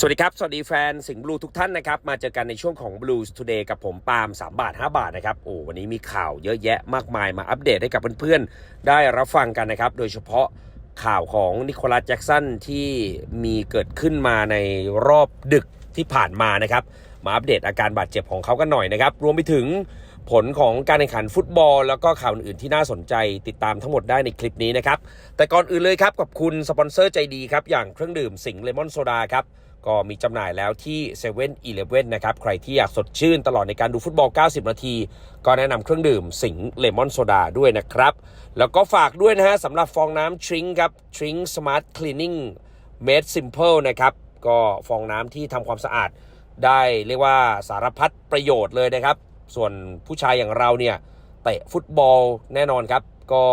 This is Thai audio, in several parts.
สวัสดีครับ สวัสดีแฟนสิงห์บลูทุกท่านนะครับ มาเจอกันในช่วงของ Blues Today กับผมปาล์ม3 บาท 5 บาทนะครับ โอ้วันนี้มีข่าวเยอะแยะมากมายมาอัปเดตให้กับเพื่อนๆ ได้รับฟังกันนะครับ โดยเฉพาะข่าวของนิโคลัสแจ็กสันที่มีเกิดขึ้นมาในรอบดึกที่ผ่านมานะครับ มาอัปเดตอาการบาดเจ็บของเขากันหน่อยนะครับ รวมไปถึงผลของการแข่งขันฟุตบอล แล้วก็ข่าวอื่นที่น่าสนใจติดตามทั้งหมดได้ในคลิปนี้นะครับ แต่ก่อนอื่นเลยครับขอบคุณสปอนเซอร์ใจดีครับอย่างเครื่องดื่มสิงห์เลมอนโซดาครับ ก็มีจำหน่ายแล้วที่7 e เ e ่ e อนะครับ ใครที่อยากสดชื่นตลอดในการดูฟุตบอล 90 นาที ก็แนะนำเครื่องดื่มสิงเลมอนโซดาด้วยนะครับ แล้วก็ฝากด้วยนะฮะสำหรับฟองน้ำทริงครับทริงสมาร์ทคลีนิ่งเมดซิมเพิลนะครับ ก็ฟองน้ำที่ทำความสะอาดได้เรียกว่าสารพัดประโยชน์เลยนะครับ ส่วนผู้ชายอย่างเราเนี่ยเตะฟุตบอลแน่นอนครับ ก็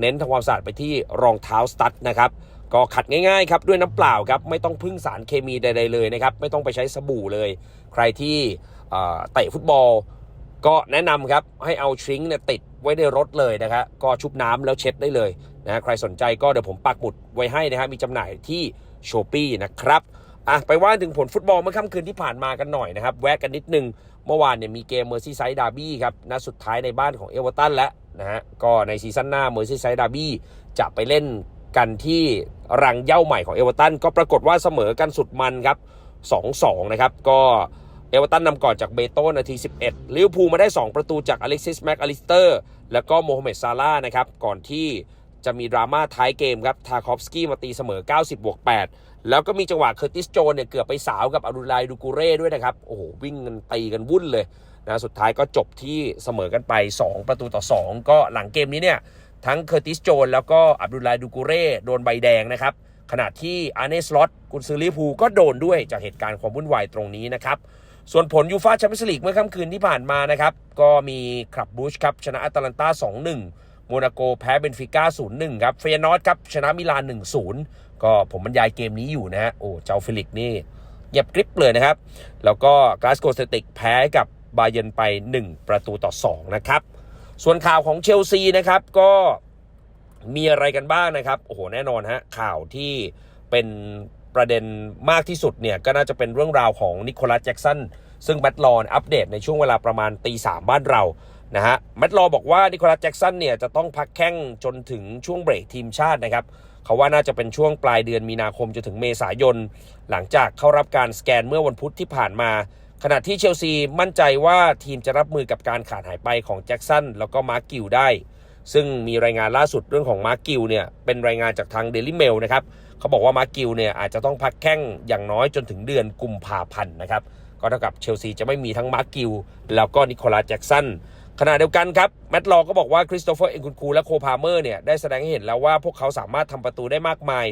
เน้นทำความสะอาดไปที่รองเท้าสตั๊ดนะครับ ก็ขัดง่ายๆครับด้วยน้ำเปล่าครับไม่ต้องพึ่งสารเคมีใดๆเลยนะครับไม่ต้องไปใช้สบู่เลย ใครที่เตะฟุตบอล ก็แนะนำครับให้เอาชริงเนี่ยติดไว้ในรถเลยนะครับก็ชุบน้ำแล้วเช็ดได้เลยนะใครสนใจก็เดี๋ยวผมปักหมุดไว้ให้นะฮะมีจำหน่ายที่โชปี้นะครับอะไปว่าถึงผลฟุตบอลเมื่อค่ำคืนที่ผ่านมากันหน่อยนะครับ แวะกันนิดนึง เมื่อวานเนี่ยมีเกมเมอร์ซี่ไซด์ดาร์บี้ครับนัดสุดท้ายในบ้านของเอเวอร์ตันแล้วนะฮะก็ในซีซั่นหน้าเมอร์ซี่ไซด์ดาร์บี้จะไปเล่น กันที่รังเย้าใหม่ของเอเวอร์ตันก็ปรากฏว่าเสมอกันสุดมันครับ 2-2 นะครับ ก็เอเวอร์ตันนำก่อนจากเบโต้นาที 11 ลิเวอร์พูลมาได้ 2 ประตูจากอเล็กซิสแม็กอลิสเตอร์แล้วก็โมฮัมเหม็ดซาร่านะครับ ก่อนที่จะมีดราม่าท้ายเกมครับ ทาคอฟสกี้มาตีเสมอ 90บวก8แล้วก็มีจังหวะเคอร์ติสโจนเนี่ยเกือบไปสาวกับอารุไลดูกูเร่ด้วยนะครับ โอ้โห วิ่งกันตีกันวุ่นเลยนะ สุดท้ายก็จบที่เสมอกันไป 2 ประตูต่อ 2 ก็หลังเกมนี้เนี่ย ทั้งเคอร์ติสโจนแล้วก็อับดุลไลดูกูเร่โดนใบแดงนะครับ ขณะที่อาร์เนสลอตกุนซือลิพูก็โดนด้วยจากเหตุการณ์ความวุ่นวายตรงนี้นะครับ ส่วนผลยูฟาแชมเปี้ยนส์ลีกเมื่อค่ำคืนที่ผ่านมานะครับ ก็มีคลับบูชครับชนะอัตแลนตา 2-1 โมนาโกแพ้เบนฟิก้า 0-1 ครับ เฟยนอร์ดครับชนะมิลาน 1-0 ก็ผมบรรยายเกมนี้อยู่นะฮะ โอ้เจ้าฟิลิกนี่เงียบกริบเลยนะครับ แล้วก็กลาสโกเซติกแพ้กับบาเยนไป 1 ประตูต่อ 2 นะครับ ส่วนข่าวของเชลซีนะครับก็มีอะไรกันบ้างนะครับ โอ้โห แน่นอนฮะข่าวที่เป็นประเด็นมากที่สุดเนี่ย ก็น่าจะเป็นเรื่องราวของนิโคลัสแจ็กสันซึ่งแมตต์ลอนอัปเดตในช่วงเวลาประมาณตีสามบ้านเรานะฮะแมตต์ลอบอกว่านิโคลัสแจ็กสันเนี่ย จะต้องพักแข้งจนถึงช่วงเบรกทีมชาตินะครับ เขาว่าน่าจะเป็นช่วงปลายเดือนมีนาคมจนถึงเมษายน หลังจากเข้ารับการสแกนเมื่อวันพุธที่ผ่านมา ขณะที่เชลซีมั่นใจว่าทีมจะรับมือกับการขาดหายไปของแจ็กสันแล้วก็มาร์กิลได้ ซึ่งมีรายงานล่าสุดเรื่องของมาร์กิลเนี่ยเป็นรายงานจากทางเดลิเมลนะครับเขาบอกว่ามาร์กิลเนี่ยอาจจะต้องพักแข้งอย่างน้อยจนถึงเดือนกุมภาพันธ์นะครับก็เท่ากับเชลซีจะไม่มีทั้งมาร์กิลแล้วก็นิโคลัสแจ็กสันขณะเดียวกันครับแมตต์ลอก็บอกว่าคริสโตเฟอร์เอ็นคุนคูและโคพาเมอร์เนี่ยได้แสดงให้เห็นแล้วว่าพวกเขาสามารถทำประตูได้มากมาย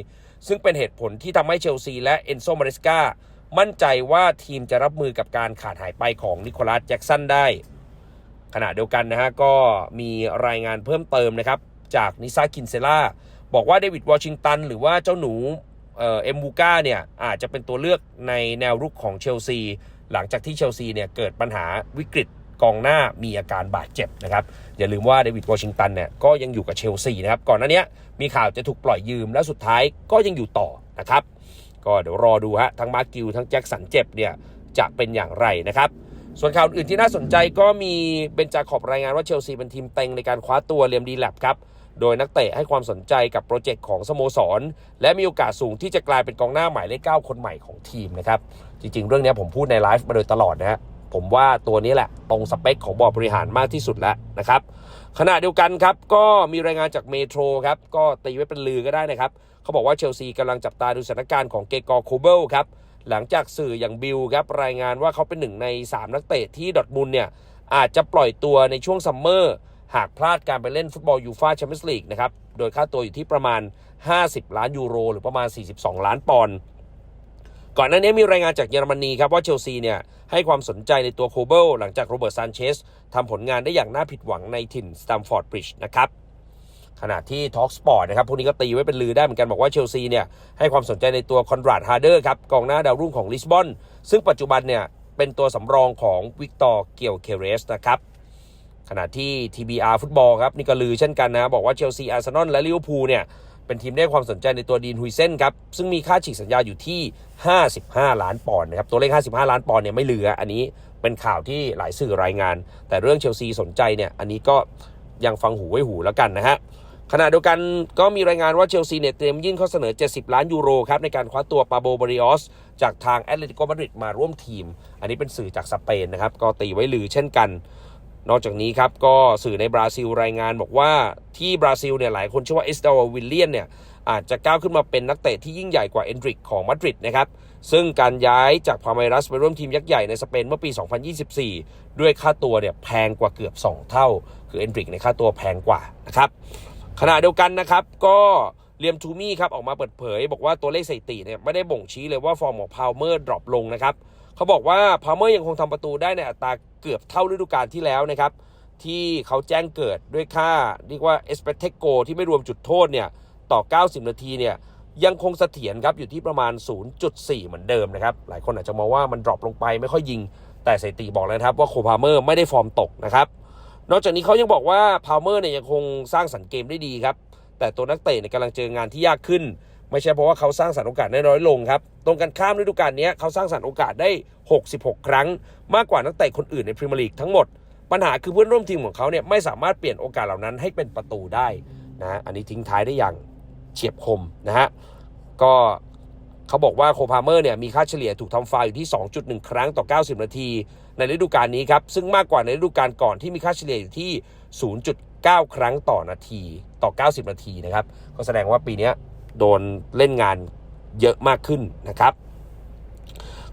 ซึ่งเป็นเหตุผลที่ทำให้เชลซีและเอนโซมาริสกา มั่นใจว่าทีมจะรับมือกับการขาดหายไปของนิโคลัสแจ็กสันได้ ขณะเดียวกันนะฮะก็มีรายงานเพิ่มเติมนะครับ จากนิซาคินเซล่าบอกว่าเดวิดวอชิงตันหรือว่าเจ้าหนูเอ็มบูก้าเนี่ยอาจจะเป็นตัวเลือกในแนวรุกของเชลซี หลังจากที่เชลซีเนี่ยเกิดปัญหาวิกฤตกองหน้ามีอาการบาดเจ็บนะครับ อย่าลืมว่าเดวิดวอชิงตันเนี่ยก็ยังอยู่กับเชลซีนะครับ ก่อนหน้านี้มีข่าวจะถูกปล่อยยืมและสุดท้ายก็ยังอยู่ต่อนะครับ ก็เดี๋ยวรอดูฮะทั้งมาร์กิวทั้งแจ็คสันเจ็บเนี่ยจะเป็นอย่างไรนะครับ ส่วนข่าวอื่นที่น่าสนใจก็มีเบนจาขอบรายงานว่าเชลซีเป็นทีมเต็งในการคว้าตัวเลียมดีแลบครับโดยนักเตะให้ความสนใจกับโปรเจกต์ของสโมสร และมีโอกาสสูงที่จะกลายเป็นกองหน้าหมายเลขเก้าคนใหม่ของทีมนะครับ จริงๆ เรื่องนี้ผมพูดในไลฟ์มาโดยตลอดนะฮะผมว่าตัวนี้แหละตรงสเปคของบอร์ดบริหารมากที่สุดแล้วนะครับขณะเดียวกันครับ ก็มีรายงานจากเมโทรครับ ก็ตีไว้เป็นลือก็ได้นะครับ เขาบอกว่าเชลซีกำลังจับตาดูสถานการณ์ของเกกอร์โคเบิลครับหลังจากสื่ออย่างบิลครับรายงานว่าเขาเป็นหนึ่งใน 3 นักเตะที่ดอทมุนเนี่ยอาจจะปล่อยตัวในช่วงซัมเมอร์หากพลาดการไปเล่นฟุตบอลยูฟาแชมเปี้ยนส์ลีกนะครับโดยค่าตัวอยู่ที่ประมาณ 50 ล้านยูโร หรือประมาณ 42 ล้านปอนด์ก่อนหน้านี้มีรายงานจากเยอรมนีครับว่าเชลซีเนี่ยให้ความสนใจในตัวโคเบิลหลังจากโรเบิร์ตซานเชสทำผลงานได้อย่างน่าผิดหวังในถิ่นสตัมฟอร์ดบริดจ์นะครับ ขณะที่ Talk Sport นะครับพวกนี้ก็ตีไว้เป็นลือได้เหมือนกันบอกว่าเชลซีเนี่ยให้ความสนใจในตัวคอนราดฮาร์เดอร์ครับกองหน้าดาวรุ่งของลิสบอน ซึ่งปัจจุบันเนี่ยเป็นตัวสำรองของวิกตอร์เกียวเคเรสนะครับขณะที่ TBR ฟุตบอลครับนี่ก็ลือเช่นกันนะ บอกว่าเชลซีอาร์เซนอลและลิเวอร์พูลเนี่ยเป็นทีมได้ความสนใจในตัวดีนฮุยเซนครับ ซึ่งมีค่าฉีกสัญญาอยู่ที่ 55 ล้านปอนด์นะครับตัวเลข 55 ล้านปอนด์เนี่ยไม่เหลือ อันนี้เป็นข่าวที่หลายสื่อรายงาน แต่เรื่องเชลซีสนใจเนี่ยอันนี้ก็ยังฟังหูไว้หูแล้วกันนะฮะ ขณะเดียวกันก็มีรายงานว่าเชลซีเนี่ยเตรียมยื่นข้อเสนอ 70 ล้านยูโรครับในการคว้าตัวปาโบบริออสจากทางแอตเลติโกมาดริดมาร่วมทีม อันนี้เป็นสื่อจากสเปนนะครับ ก็ตีไว้ลือเช่นกัน นอกจากนี้ครับ ก็สื่อในบราซิลรายงานบอกว่าที่บราซิลเนี่ยหลายคนเชื่อว่าเอสตาววิลเลียนเนี่ยอาจจะก้าวขึ้นมาเป็นนักเตะที่ยิ่งใหญ่กว่าเอนดริกของมาดริดนะครับซึ่งการย้ายจากพาเมรัสไปร่วมทีมยักษ์ใหญ่ในสเปนเมื่อปี 2024 ด้วยค่าตัวเนี่ยแพงกว่าเกือบ 2 เท่า คือเอนดริกในค่าตัวแพงกว่านะครับ ขณะเดียวกันนะครับ ก็เลียมทูมี่ครับออกมาเปิดเผย บอกว่าตัวเลขสถิติเนี่ยไม่ได้บ่งชี้เลยว่าฟอร์มของพาวเมอร์ดรอปลงนะครับเขาบอกว่าพาวเมอร์ยังคงทำประตูได้ในอัตราเกือบเท่าฤดูกาลที่แล้วนะครับ ที่เขาแจ้งเกิดด้วยค่าเรียกว่าเอสเปเทโกที่ไม่รวมจุดโทษเนี่ยต่อ 90 นาทีเนี่ยยังคงเสถียรครับอยู่ที่ประมาณ 0.4 เหมือนเดิมนะครับ หลายคนอาจจะมองว่ามันดรอปลงไปไม่ค่อยยิง แต่สถิติบอกเลยครับว่าโคพาเมอร์ไม่ได้ฟอร์มตกนะครับ นอกจากนี้เขายังบอกว่าพาวเมอร์เนี่ยยังคงสร้างสรรค์เกมได้ดีครับ แต่ตัวนักเตะเนี่ยกำลังเจองานที่ยากขึ้น ไม่ใช่เพราะว่าเขาสร้างสรรค์โอกาสได้น้อยลงครับ ตรงกันข้ามฤดูกาลนี้เขาสร้างสรรค์โอกาสได้ 66 ครั้ง มากกว่านักเตะคนอื่นในพรีเมียร์ลีกทั้งหมด ปัญหาคือเพื่อนร่วมทีมของเขาเนี่ยไม่สามารถเปลี่ยนโอกาสเหล่านั้นให้เป็นประตูได้นะฮะอันนี้ทิ้งท้ายได้อย่างเฉียบคมนะฮะ ก็ เขาบอกว่าโคพาเมอร์เนี่ยมีค่าเฉลี่ยถูกทำฟาวอยู่ที่ 2.1 ครั้งต่อ 90 นาที ในฤดูกาลนี้ครับ ซึ่งมากกว่าในฤดูกาลก่อนที่มีค่าเฉลี่ยอยู่ที่ 0.9 ครั้งต่อนาทีต่อ 90 นาทีนะครับ ก็แสดงว่าปีนี้โดนเล่นงานเยอะมากขึ้นนะครับ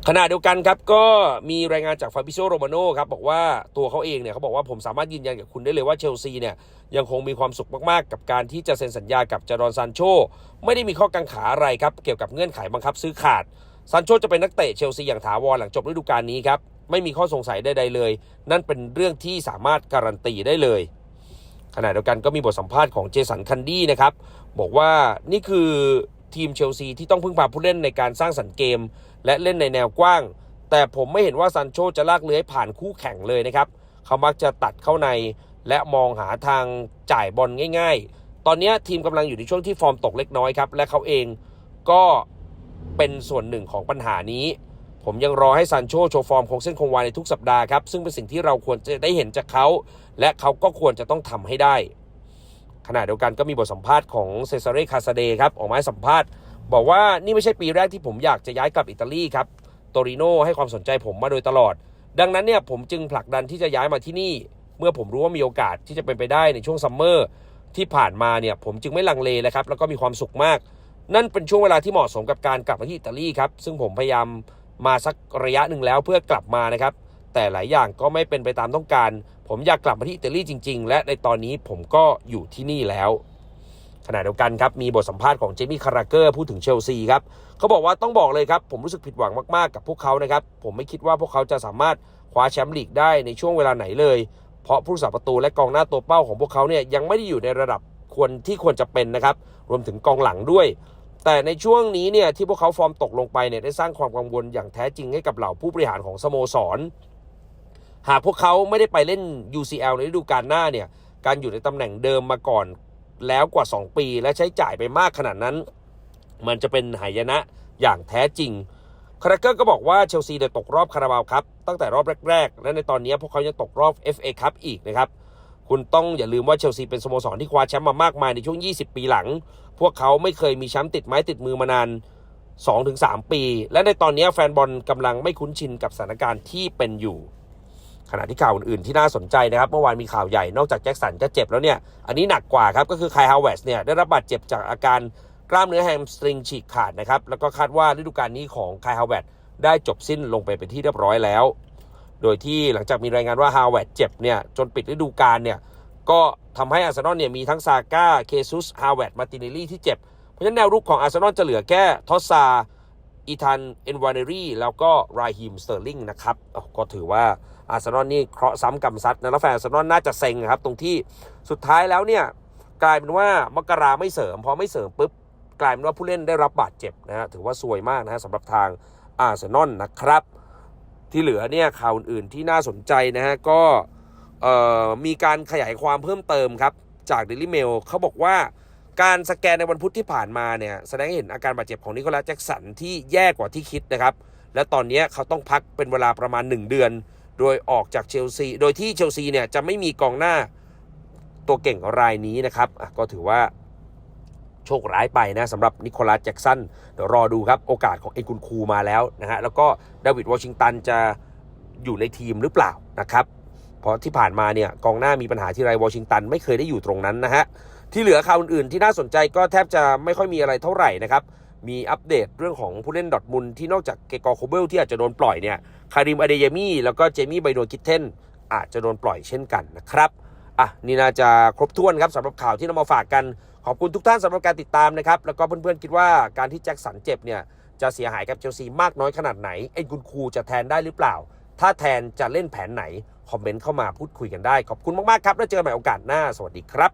ขณะเดียวกันครับก็มีรายงานจากฟาบิโซโรมาโนครับบอกว่าตัวเขาเองเนี่ยเขาบอกว่าผมสามารถยืนยันกับคุณได้เลยว่าเชลซีเนี่ยยังคงมีความสุขมากๆ กับการที่จะเซ็นสัญญากับจารอนซานโชไม่ได้มีข้อกังขาอะไรครับ เกี่ยวกับเงื่อนไขบังคับซื้อขาดซานโชจะเป็นนักเตะเชลซีอย่างถาวรหลังจบฤดูกาลนี้ครับ ไม่มีข้อสงสัยใดๆเลย นั่นเป็นเรื่องที่สามารถการันตีได้เลยขณะเดียวกันก็มีบทสัมภาษณ์ของเจสันคันดี้นะครับ บอกว่านี่คือ ทีมเชลซีที่ต้องพึ่งพาผู้เล่นในการสร้างสรรค์เกม และเล่นในแนวกว้าง แต่ผมไม่เห็นว่าซันโชจะลากเลื้อยผ่านคู่แข่งเลยนะครับ เขามักจะตัดเข้าในและมองหาทางจ่ายบอลง่าย ๆ ตอนนี้ทีมกำลังอยู่ในช่วงที่ฟอร์มตกเล็กน้อยครับ และเขาเองก็เป็นส่วนหนึ่งของปัญหานี้ ผมยังรอให้ซันโชโชว์ฟอร์มคงเส้นคงวาในทุกสัปดาห์ครับ ซึ่งเป็นสิ่งที่เราควรจะได้เห็นจากเขา และเขาก็ควรจะต้องทำให้ได้ ขณะเดียวกันก็มีบทสัมภาษณ์ของเซซาเรคาซาเดครับออกมาให้สัมภาษณ์ บอกว่านี่ไม่ใช่ปีแรกที่ผมอยากจะย้ายกลับอิตาลีครับโตริโนให้ความสนใจผมมาโดยตลอด ดังนั้นเนี่ยผมจึงผลักดันที่จะย้ายมาที่นี่ เมื่อผมรู้ว่ามีโอกาสที่จะเป็นไปได้ในช่วงซัมเมอร์ที่ผ่านมาเนี่ยผมจึงไม่ลังเลเลยครับแล้วก็มีความสุขมาก นั่นเป็นช่วงเวลาที่เหมาะสมกับการกลับมาที่อิตาลีครับซึ่งผมพยายามมาสักระยะหนึ่งแล้วเพื่อกลับมานะครับแต่หลายอย่างก็ไม่เป็นไปตามต้องการ ผมอยากกลับมาที่อิตาลีจริง ๆ และในตอนนี้ผมก็อยู่ที่นี่แล้ว ขณะเดียวกันครับ มีบทสัมภาษณ์ของเจมี่คาราเกอร์พูดถึงเชลซีครับเขาบอกว่าต้องบอกเลยครับ ผมรู้สึกผิดหวังมากๆกับพวกเขานะครับ ผมไม่คิดว่าพวกเขาจะสามารถคว้าแชมป์ลีกได้ในช่วงเวลาไหนเลย เพราะผู้รักษาประตูและกองหน้าตัวเป้าของพวกเขาเนี่ยยังไม่ได้อยู่ในระดับควรที่ควรจะเป็นนะครับ รวมถึงกองหลังด้วย แต่ในช่วงนี้เนี่ยที่พวกเขาฟอร์มตกลงไปเนี่ยได้สร้างความกังวลอย่างแท้จริงให้กับเหล่าผู้บริหารของสโมสร หากพวกเขาไม่ได้ไปเล่น UCL ในฤดูกาลหน้าเนี่ย การอยู่ในตำแหน่งเดิมมาก่อนแล้วกว่า 2 ปี และใช้จ่ายไปมากขนาดนั้น มันจะเป็นหายนะอย่างแท้จริงคาราเกอร์ก็บอกว่าเชลซีได้ตกรอบคาราบาวครับ ตั้งแต่รอบแรก ๆ และในตอนนี้พวกเขายังตกรอบ FA ครับอีกนะครับ คุณต้องอย่าลืมว่าเชลซีเป็นสโมสรที่คว้าแชมป์มามากมายในช่วง 20 ปีหลัง พวกเขาไม่เคยมีแชมป์ติดไม้ติดมือมานาน 2-3 ปี และในตอนนี้แฟนบอลกำลังไม่คุ้นชินกับสถานการณ์ที่เป็นอยู่ ขณะที่ข่าวอื่นๆที่น่าสนใจนะครับ เมื่อวานมีข่าวใหญ่นอกจากแจ็คสันจะเจ็บแล้วเนี่ย อันนี้หนักกว่าครับ ก็คือไคลฮาวเวสเนี่ยได้รับบาดเจ็บจากอาการกล้ามเนื้อแฮมสตริงฉีกขาดนะครับ แล้วก็คาดว่าฤดูกาลนี้ของไคลฮาวเวสได้จบสิ้นลงไปเป็นที่เรียบร้อยแล้ว โดยที่หลังจากมีรายงานว่าฮาวเวสเจ็บเนี่ยจนปิดฤดูกาลเนี่ยก็ทำให้อาร์เซนอลเนี่ยมีทั้งซาก้าเคซุสฮาวเวสมาติเนลลี่ที่เจ็บ เพราะฉะนั้นแนวรุกของอาร์เซนอลจะเหลือแค่ทอสซา อีธานเอนวานเนรีแล้วก็ราฮิมสเตอร์ลิงนะครับก็ถือว่าอาร์เซนอลนี่เคราะห์ซ้ำกรรมซัดนะแล้วแฟนอาร์เซนอลน่าจะเซ็งนะครับ ตรงที่สุดท้ายแล้วเนี่ยกลายเป็นว่ามกราไม่เสริม พอไม่เสริมปุ๊บกลายเป็นว่าผู้เล่นได้รับบาดเจ็บนะฮะถือว่าซวยมากนะฮะสำหรับทางอาร์เซนอลนะครับ ที่เหลือเนี่ยข่าวอื่นๆที่น่าสนใจนะฮะก็มีการขยายความเพิ่มเติมครับ จาก Daily Mail เขาบอกว่า การสแกนในวันพุธที่ผ่านมาเนี่ยแสดงให้เห็นอาการบาดเจ็บของนิโคลัสแจ็กสันที่แย่กว่าที่คิดนะครับ และตอนนี้เขาต้องพักเป็นเวลาประมาณ 1 เดือน โดยออกจากเชลซี โดยที่เชลซีเนี่ยจะไม่มีกองหน้าตัวเก่งรายนี้นะครับก็ถือว่าโชคร้ายไปนะสำหรับนิโคลัสแจ็กสันเดี๋ยวรอดูครับ โอกาสของเอ็นกุนคูมาแล้วนะฮะแล้วก็ดาวิดวอชิงตันจะอยู่ในทีมหรือเปล่านะครับเพราะที่ผ่านมาเนี่ยกองหน้ามีปัญหาที่ไรวอชิงตันไม่เคยได้อยู่ตรงนั้นนะฮะ ที่เหลือข่าวอื่นๆที่น่าสนใจก็แทบจะไม่ค่อยมีอะไรเท่าไหร่นะครับมีอัปเดตเรื่องของผู้เล่นดอทมุนที่นอกจากเกกอโคเบลที่อาจจะโดนปล่อยเนี่ยคาริมอเดยามี่แล้วก็เจมี่ไบโดนกิทเทนอาจจะโดนปล่อยเช่นกันนะครับอะนี่น่าจะครบถ้วนครับสำหรับข่าวที่นำมาฝากกันขอบคุณทุกท่านสำหรับการติดตามนะครับ แล้วก็เพื่อนๆคิดว่าการที่แจ็คสันเจ็บเนี่ยจะเสียหายกับเชลซีมากน้อยขนาดไหน เอ็นกุนคูจะแทนได้หรือเปล่า ถ้าแทนจะเล่นแผนไหน คอมเมนต์เข้ามาพูดคุยกันได้ ขอบคุณมากๆครับ แล้วเจอกันใหม่โอกาสหน้า สวัสดีครับ